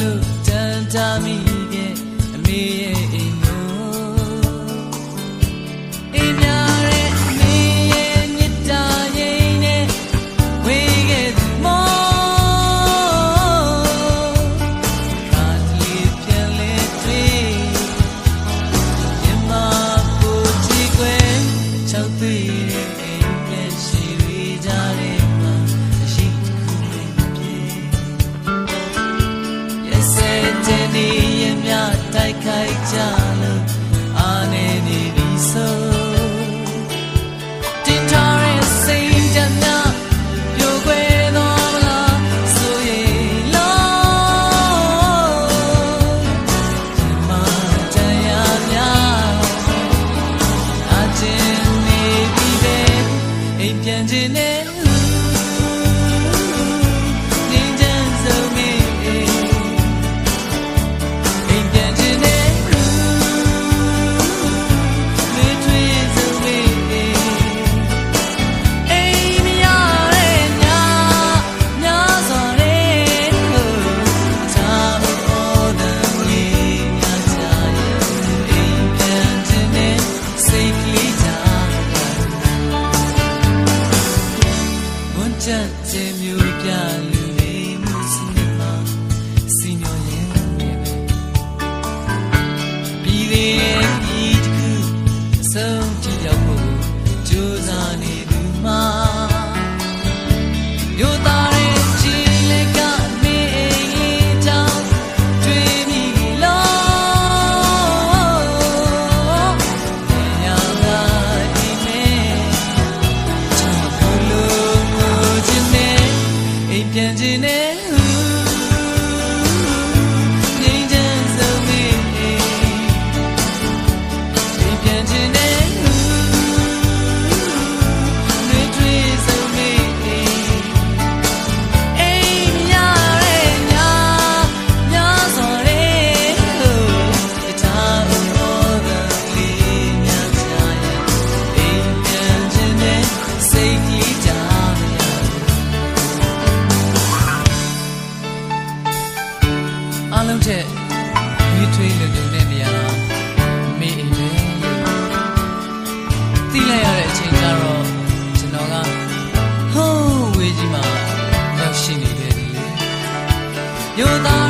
လို့တန်တာမိခဲ့အမေရဲ့ လုံးချက်ရွေးထွေးလုံလုံတဲ့နေရာမေးအိမ်ပဲတိလိုက်ရတဲ့အချိန်ကတော့ကျွန်တော်ကဟိုးဝေးကြီးမှာရောက်ရှိနေတယ်လေရိုးသား